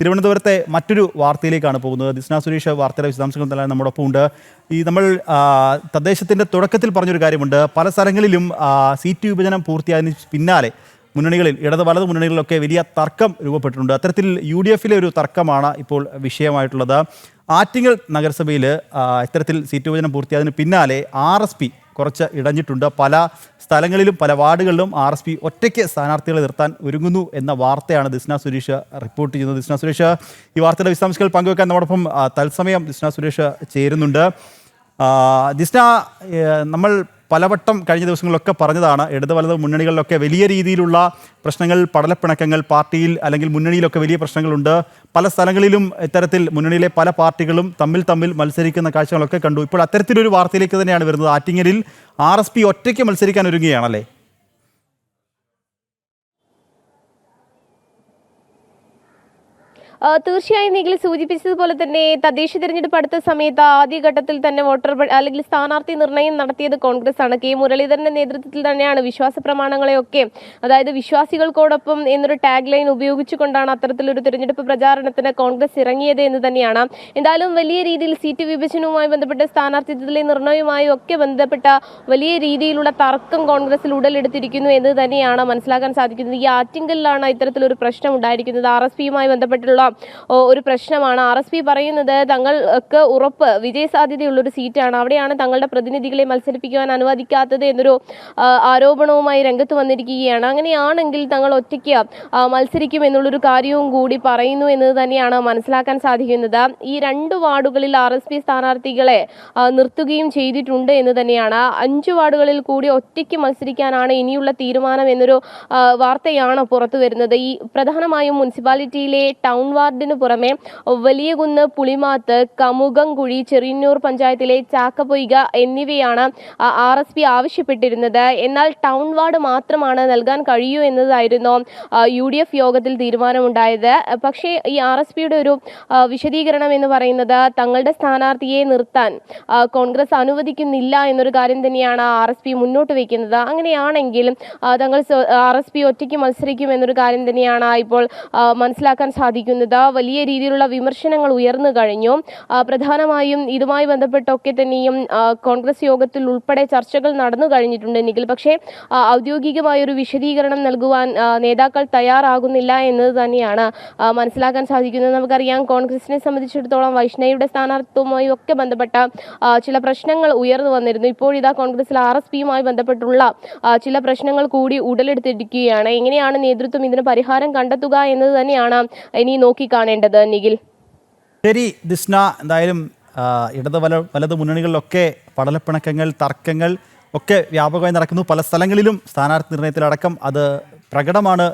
തിരുവനന്തപുരത്തെ മറ്റൊരു വാർത്തയിലേക്കാണ് പോകുന്നത്. ദിസ്ന സുരേഷ് വാർത്തയുടെ വിശദാംശങ്ങൾ നൽകാൻ നമ്മോടൊപ്പം ഉണ്ട് ഈ നമ്മൾ തദ്ദേശത്തിന്റെ തുടക്കത്തിൽ പറഞ്ഞൊരു കാര്യമുണ്ട്. പല സ്ഥലങ്ങളിലും സീറ്റ് വിഭജനം പൂർത്തിയായതിന് പിന്നാലെ മുന്നണികളിൽ ഇടത് വലത് മുന്നണികളിലൊക്കെ വലിയ തർക്കം രൂപപ്പെട്ടിട്ടുണ്ട്. അത്തരത്തിൽ യു ഡി എഫിലെ ഒരു തർക്കമാണ് ഇപ്പോൾ വിഷയമായിട്ടുള്ളത്. ആറ്റിങ്ങൽ നഗരസഭയിൽ ഇത്തരത്തിൽ സീറ്റ് വിഭജനം പൂർത്തിയായതിന് പിന്നാലെ ആർ എസ് പി കുറച്ച് ഇടഞ്ഞിട്ടുണ്ട്. പല സ്ഥലങ്ങളിലും പല വാർഡുകളിലും ആർ എസ് പി ഒറ്റയ്ക്ക് സ്ഥാനാർത്ഥികളെ നിർത്താൻ ഒരുങ്ങുന്നു എന്ന വാർത്തയാണ് ദിസ്ന സുരേഷ് റിപ്പോർട്ട് ചെയ്യുന്നത്. ദിസ്ന സുരേഷ് ഈ വാർത്തയുടെ വിശദാംശങ്ങൾ പങ്കുവെക്കാൻ നമ്മോടൊപ്പം തത്സമയം ദിസ്ന സുരേഷ് ചേരുന്നുണ്ട്. ദിസ്ന നമ്മൾ പലവട്ടം കഴിഞ്ഞ ദിവസങ്ങളിലൊക്കെ പറഞ്ഞതാണ്. ഇടത് വലത് മുന്നണികളിലൊക്കെ വലിയ രീതിയിലുള്ള പ്രശ്നങ്ങൾ പടലപ്പിണക്കങ്ങൾ പാർട്ടിയിൽ അല്ലെങ്കിൽ മുന്നണിയിലൊക്കെ വലിയ പ്രശ്നങ്ങളുണ്ട്. പല സ്ഥലങ്ങളിലും ഇത്തരത്തിൽ മുന്നണിയിലെ പല പാർട്ടികളും തമ്മിൽ തമ്മിൽ മത്സരിക്കുന്ന കാഴ്ചകളൊക്കെ കണ്ടു. ഇപ്പോൾ അത്തരത്തിലൊരു വാർത്തയിലേക്ക് തന്നെയാണ് വരുന്നത്. ആറ്റിങ്ങലിൽ ആർ എസ് പി ഒറ്റയ്ക്ക് മത്സരിക്കാൻ ഒരുങ്ങുകയാണല്ലേ? തീർച്ചയായും നിങ്ങൾ സൂചിപ്പിച്ചതുപോലെ തന്നെ തദ്ദേശ തിരഞ്ഞെടുപ്പ് അടുത്ത സമയത്ത് ആദ്യഘട്ടത്തിൽ തന്നെ വോട്ടർ അല്ലെങ്കിൽ സ്ഥാനാർത്ഥി നിർണയം നടത്തിയത് കോൺഗ്രസ് ആണ് കെ. മുരളീധരന്റെ നേതൃത്വത്തിൽ തന്നെയാണ് വിശ്വാസ പ്രമാണങ്ങളെയൊക്കെ അതായത് വിശ്വാസികൾക്കോടൊപ്പം എന്നൊരു ടാഗ് ലൈൻ ഉപയോഗിച്ചുകൊണ്ടാണ് അത്തരത്തിലൊരു തിരഞ്ഞെടുപ്പ് പ്രചാരണത്തിന് കോൺഗ്രസ് ഇറങ്ങിയത് എന്ന് തന്നെയാണ്. എന്തായാലും വലിയ രീതിയിൽ സീറ്റ് വിഭജനവുമായി ബന്ധപ്പെട്ട സ്ഥാനാർത്ഥിത്വത്തിലെ നിർണയവുമായി ഒക്കെ ബന്ധപ്പെട്ട വലിയ രീതിയിലുള്ള തർക്കം കോൺഗ്രസിൽ ഉടലെടുത്തിരിക്കുന്നു എന്ന് തന്നെയാണ് മനസ്സിലാക്കാൻ സാധിക്കുന്നത്. ഈ ആറ്റിങ്കലിലാണ് ഇത്തരത്തിലൊരു പ്രശ്നം ഉണ്ടായിരിക്കുന്നത്. ആർ എസ് പിയുമായി ബന്ധപ്പെട്ടുള്ള ഒരു പ്രശ്നമാണ്. ആർ എസ് പി പറയുന്നത് തങ്ങൾക്ക് ഉറപ്പ് വിജയസാധ്യതയുള്ള ഒരു സീറ്റാണ്. അവിടെയാണ് തങ്ങളുടെ പ്രതിനിധികളെ മത്സരിപ്പിക്കുവാൻ അനുവദിക്കാത്തത് എന്നൊരു ആരോപണവുമായി രംഗത്ത് വന്നിരിക്കുകയാണ്. അങ്ങനെയാണെങ്കിൽ തങ്ങൾ ഒറ്റയ്ക്ക് മത്സരിക്കും എന്നുള്ളൊരു കാര്യവും കൂടി പറയുന്നു എന്നത് തന്നെയാണ് മനസ്സിലാക്കാൻ സാധിക്കുന്നത്. ഈ രണ്ട് വാർഡുകളിൽ ആർ എസ് പി സ്ഥാനാർത്ഥികളെ നിർത്തുകയും ചെയ്തിട്ടുണ്ട് എന്ന് തന്നെയാണ്. അഞ്ച് വാർഡുകളിൽ കൂടി ഒറ്റയ്ക്ക് മത്സരിക്കാനാണ് ഇനിയുള്ള തീരുമാനം എന്നൊരു വാർത്തയാണ് പുറത്തു വരുന്നത് ഈ പ്രധാനമായും മുനിസിപ്പാലിറ്റിയിലെ ടൗൺ വാർഡിന് പുറമെ വലിയകുന്ന് പുളിമാത്ത് കമുകംകുഴി ചെറിയന്നൂർ പഞ്ചായത്തിലെ ചാക്കപ്പൊയ്ക എന്നിവയാണ് ആർ എസ് പി ആവശ്യപ്പെട്ടിരുന്നത്. എന്നാൽ ടൗൺ വാർഡ് മാത്രമാണ് നൽകാൻ കഴിയൂ എന്നതായിരുന്നു യു ഡി എഫ് യോഗത്തിൽ തീരുമാനമുണ്ടായത്. പക്ഷേ ഈ ആർ എസ് പിയുടെ ഒരു വിശദീകരണം എന്ന് പറയുന്നത് തങ്ങളുടെ സ്ഥാനാർത്ഥിയെ നിർത്താൻ കോൺഗ്രസ് അനുവദിക്കുന്നില്ല എന്നൊരു കാര്യം തന്നെയാണ് ആർ എസ് പി മുന്നോട്ട് വയ്ക്കുന്നത് അങ്ങനെയാണെങ്കിൽ തങ്ങൾ ആർ എസ് പി ഒറ്റയ്ക്ക് മത്സരിക്കും എന്നൊരു കാര്യം തന്നെയാണ് ഇപ്പോൾ മനസ്സിലാക്കാൻ സാധിക്കുന്നത്. വലിയ രീതിയിലുള്ള വിമർശനങ്ങൾ ഉയർന്നു കഴിഞ്ഞു. പ്രധാനമായും ഇതുമായി ബന്ധപ്പെട്ടൊക്കെ തന്നെയും കോൺഗ്രസ് യോഗത്തിൽ ഉൾപ്പെടെ ചർച്ചകൾ നടന്നു കഴിഞ്ഞിട്ടുണ്ട് നിഖിൽ. പക്ഷേ ഔദ്യോഗികമായ ഒരു വിശദീകരണം നൽകുവാൻ നേതാക്കൾ തയ്യാറാകുന്നില്ല എന്നത് തന്നെയാണ് മനസ്സിലാക്കാൻ സാധിക്കുന്നത്. നമുക്കറിയാം കോൺഗ്രസിനെ സംബന്ധിച്ചിടത്തോളം വൈഷ്ണവിയുടെ സ്ഥാനാർത്ഥിത്വവുമായി ഒക്കെ ബന്ധപ്പെട്ട ചില പ്രശ്നങ്ങൾ ഉയർന്നു വന്നിരുന്നു. ഇപ്പോഴിതാ കോൺഗ്രസിൽ ആർ എസ് പിയുമായി ബന്ധപ്പെട്ടുള്ള ചില പ്രശ്നങ്ങൾ കൂടി ഉടലെടുത്തിരിക്കുകയാണ്. എങ്ങനെയാണ് നേതൃത്വം ഇതിന് പരിഹാരം കണ്ടെത്തുക എന്നത് തന്നെയാണ് ഇനി നോക്കിക്കാണേണ്ടത് നിഖിൽ? ശരി ദിസ്ന എന്തായാലും ഇടത് വല വലത് മുന്നണികളിലൊക്കെ പടലപ്പിണക്കങ്ങൾ തർക്കങ്ങൾ ഒക്കെ വ്യാപകമായി നടക്കുന്നു. പല സ്ഥലങ്ങളിലും സ്ഥാനാർത്ഥി നിർണയത്തിലടക്കം അത് പ്രകടമാണ്.